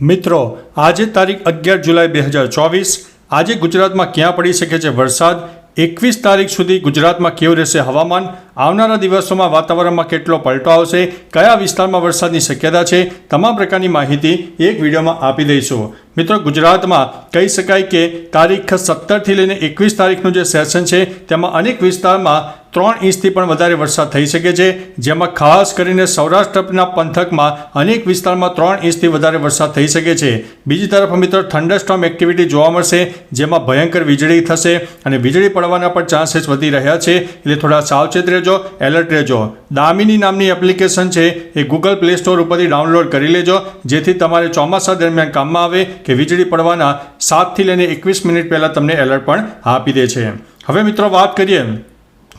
મિત્રો, આજે તારીખ અગિયાર જુલાઈ બે હજાર ચોવીસ. આજે ગુજરાતમાં ક્યાં પડી શકે છે વરસાદ? એકવીસ તારીખ સુધી ગુજરાતમાં કેવું રહેશે હવામાન? આવનારા દિવસોમાં વાતાવરણમાં કેટલો પલટો આવશે? કયા વિસ્તારમાં વરસાદની શક્યતા છે? તમામ પ્રકારની માહિતી એક વિડીયોમાં આપી દઈશું. મિત્રો, ગુજરાતમાં કહી શકાય કે તારીખ સત્તરથી લઈને એકવીસ તારીખનું જે સેશન છે, તેમાં અનેક વિસ્તારમાં ત્રણ ઇંચથી પણ વધારે વરસાદ થઈ શકે છે, જેમાં ખાસ કરીને સૌરાષ્ટ્રના પંથકમાં અનેક વિસ્તારમાં ત્રણ ઇંચથી વધારે વરસાદ થઈ શકે છે. બીજી તરફ મિત્રો થંડરસ્ટોમ એક્ટિવિટી જોવા મળશે, જેમાં ભયંકર વીજળી થશે અને વીજળી પડવાના પણ ચાન્સીસ વધી રહ્યા છે. એટલે થોડા સાવચેત રહેજો, એલર્ટ રહેજો. દામિની નામની એપ્લિકેશન છે, એ ગૂગલ પ્લે સ્ટોર ઉપરથી ડાઉનલોડ કરી લેજો, જેથી તમારે ચોમાસા દરમિયાન કામમાં આવે કે વીજળી પડવાના સાતથી લઈને એકવીસ મિનિટ પહેલાં તમને એલર્ટ પણ આપી દે છે. હવે મિત્રો વાત કરીએ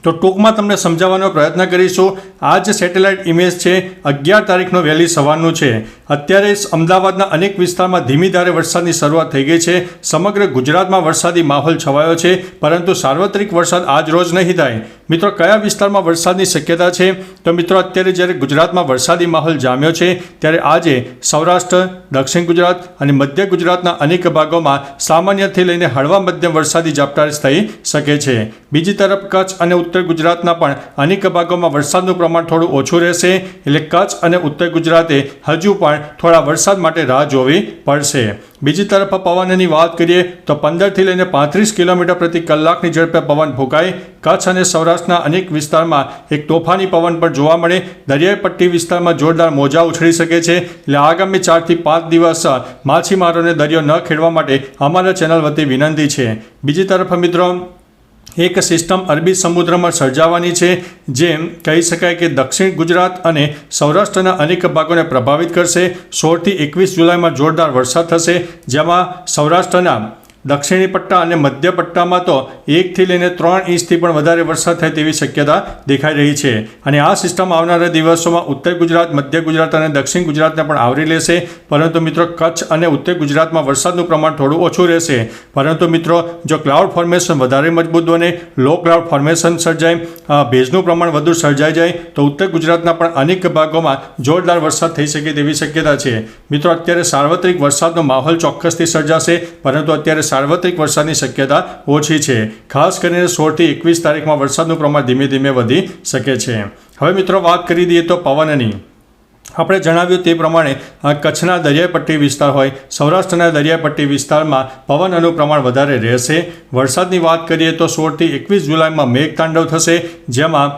તો ટૂંકમાં તમને સમજાવવાનો પ્રયત્ન કરીશું. આ જે સેટેલાઇટ ઇમેજ છે. અગિયાર તારીખનો વહેલી સવારનું છે. અત્યારે અમદાવાદના અનેક વિસ્તારમાં ધીમી ધારે વરસાદની શરૂઆત થઈ ગઈ છે. સમગ્ર ગુજરાતમાં વરસાદી માહોલ છવાયો છે. પરંતુ સાર્વત્રિક વરસાદ આજ રોજ નહીં થાય. મિત્રો, કયા વિસ્તારમાં વરસાદની શક્યતા છે? તો મિત્રો, અત્યારે જ્યારે ગુજરાતમાં વરસાદી માહોલ જામ્યો છે, ત્યારે આજે સૌરાષ્ટ્ર, દક્ષિણ ગુજરાત અને મધ્ય ગુજરાતના અનેક ભાગોમાં સામાન્યથી લઈને હળવા મધ્યમ વરસાદી ઝાપટા થઈ શકે છે. બીજી તરફ, કચ્છ અને ઉત્તર ગુજરાતના પણ અનેક ભાગોમાં વરસાદનું પ્રમાણ થોડું ઓછું રહેશે, એટલે કચ્છ અને ઉત્તર ગુજરાતે હજુ પણ થોડા વરસાદ માટે રાહ જોવી પડશે. બીજી તરફ પવનની વાત કરીએ તો પંદરથી લઈને પાંત્રીસ કિલોમીટર પ્રતિ કલાકની ઝડપે પવન ફૂંકાય કચ્છ અને સૌરાષ્ટ્રના અનેક વિસ્તારમાં એક તોફાની પવન પણ જોવા મળે. દરિયાઈ પટ્ટી વિસ્તારમાં જોરદાર મોજા ઉછળી શકે છે. એટલે આગામી ચારથી પાંચ દિવસ માછીમારોને દરિયો ન ખેડવા માટે અમારા ચેનલ વતી વિનંતી છે. બીજી તરફ મિત્રો એક સિસ્ટમ અરબી સમુદ્રમાં સર્જાવાની છે, જેમ કહી શકાય કે દક્ષિણ ગુજરાત અને સૌરાષ્ટ્રના અનેક ભાગોને પ્રભાવિત કરશે. સોળથી એકવીસ જુલાઈમાં જોરદાર વરસાદ થશે, જેમાં સૌરાષ્ટ્રના દક્ષિણી પટ્ટા અને મધ્ય પટ્ટામાં તો એકથી લઈને ત્રણ ઇંચથી પણ વધારે વરસાદ થાય તેવી શક્યતા દેખાઈ રહી છે. અને આ સિસ્ટમ આવનારા દિવસોમાં ઉત્તર ગુજરાત, મધ્ય ગુજરાત અને દક્ષિણ ગુજરાતને પણ આવરી લેશે. પરંતુ મિત્રો, કચ્છ અને ઉત્તર ગુજરાતમાં વરસાદનું પ્રમાણ થોડું ઓછું રહેશે. પરંતુ મિત્રો, જો ક્લાઉડ ફોર્મેશન વધારે મજબૂત બને, લો ક્લાઉડ ફોર્મેશન સર્જાય ભેજનું પ્રમાણ વધુ સર્જાઈ જાય, તો ઉત્તર ગુજરાતના પણ અનેક ભાગોમાં જોરદાર વરસાદ થઈ શકે તેવી શક્યતા છે. મિત્રો, અત્યારે સાર્વત્રિક વરસાદનો માહોલ ચોક્કસથી સર્જાશે, પરંતુ અત્યારે સાર્વત્રિક વરસાદની શક્યતા ઓછી છે. ખાસ કરીને સોળથી એકવીસ તારીખમાં વરસાદનું પ્રમાણ ધીમે ધીમે વધી શકે છે. હવે મિત્રો વાત કરી દઈએ તો પવનની. આપણે જણાવ્યું તે પ્રમાણે કચ્છના દરિયાઈપટ્ટી વિસ્તાર હોય, સૌરાષ્ટ્રના દરિયાઈ વિસ્તારમાં વિસ્તારમાં પવનનું પ્રમાણ વધારે રહેશે. વરસાદની વાત કરીએ તો સોળથી એકવીસ જુલાઈમાં મેઘતાંડવ થશે, જેમાં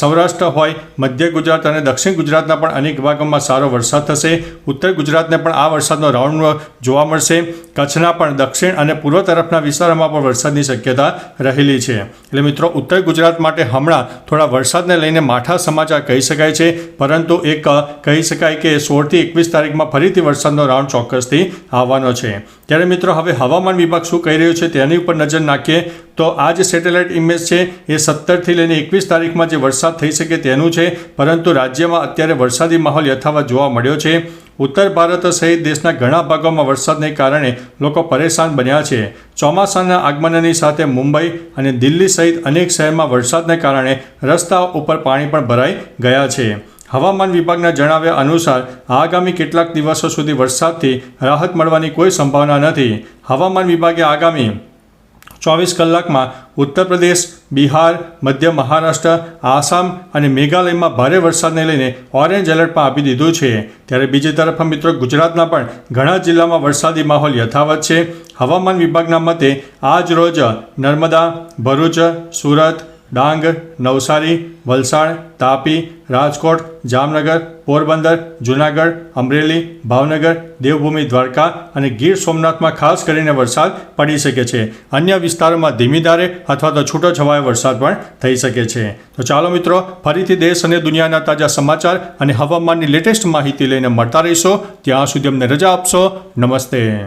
સૌરાષ્ટ્ર હોય, મધ્ય ગુજરાત અને દક્ષિણ ગુજરાતના પણ અનેક ભાગોમાં સારો વરસાદ થશે. ઉત્તર ગુજરાતને પણ આ વરસાદનો રાઉન્ડ જોવા મળશે. કચ્છના પણ દક્ષિણ અને પૂર્વ તરફના વિસ્તારોમાં પણ વરસાદની શક્યતા રહેલી છે. એટલે મિત્રો, ઉત્તર ગુજરાત માટે હમણાં થોડા વરસાદને લઈને માઠા સમાચાર કહી શકાય છે, પરંતુ એક કહી શકાય કે સોળથી એકવીસ તારીખમાં ફરીથી વરસાદનો રાઉન્ડ ચોક્કસથી આવવાનો છે. ત્યારે મિત્રો, હવે હવામાન વિભાગ શું કહી રહ્યું છે તેની ઉપર નજર નાખીએ તો આ જે સેટેલાઇટ ઇમેજ છે એ સત્તરથી લઈને એકવીસ તારીખમાં જે વરસાદ થઈ શકે તેનું છે, પરંતુ રાજ્યમાં અત્યારે વરસાદી માહોલ યથાવત જોવા મળ્યો છે. ઉત્તર ભારત સહિત દેશના ઘણા ભાગોમાં વરસાદને કારણે લોકો પરેશાન બન્યા છે. ચોમાસાના આગમનની સાથે મુંબઈ અને દિલ્હી સહિત અનેક શહેરમાં વરસાદને કારણે રસ્તાઓ ઉપર પાણી પણ ભરાઈ ગયા છે. હવામાન વિભાગના જણાવ્યા અનુસાર, આગામી કેટલાક દિવસો સુધી વરસાદથી રાહત મળવાની કોઈ સંભાવના નથી. હવામાન વિભાગે આગામી ચોવીસ કલાકમાં ઉત્તર પ્રદેશ, બિહાર, મધ્ય મહારાષ્ટ્ર, આસામ અને મેઘાલયમાં ભારે વરસાદને લઈને ઓરેન્જ એલર્ટ પણ આપી દીધું છે. ત્યારે બીજી તરફ મિત્રો ગુજરાતના પણ ઘણા જિલ્લામાં વરસાદી માહોલ યથાવત છે. હવામાન વિભાગના મતે આજ રોજ નર્મદા, ભરૂચ, સુરત ડાંગ, નવસારી, વલસાડ, તાપી, રાજકોટ, જામનગર, પોરબંદર, જૂનાગઢ, અમરેલી, ભાવનગર, દેવભૂમિ, દ્વારકા અને ગીર સોમનાથમાં ખાસ કરીને વરસાદ પડી શકે છે. અન્ય વિસ્તારોમાં ધીમી ધારે અથવા તો છૂટો છવાયો વરસાદ પણ થઈ શકે છે. તો ચાલો મિત્રો, ફરીથી દેશ અને દુનિયાના તાજા સમાચાર અને હવામાનની લેટેસ્ટ માહિતી લઈને મળતા રહીશો. ત્યાં સુધી અમને રજા આપશો. નમસ્તે.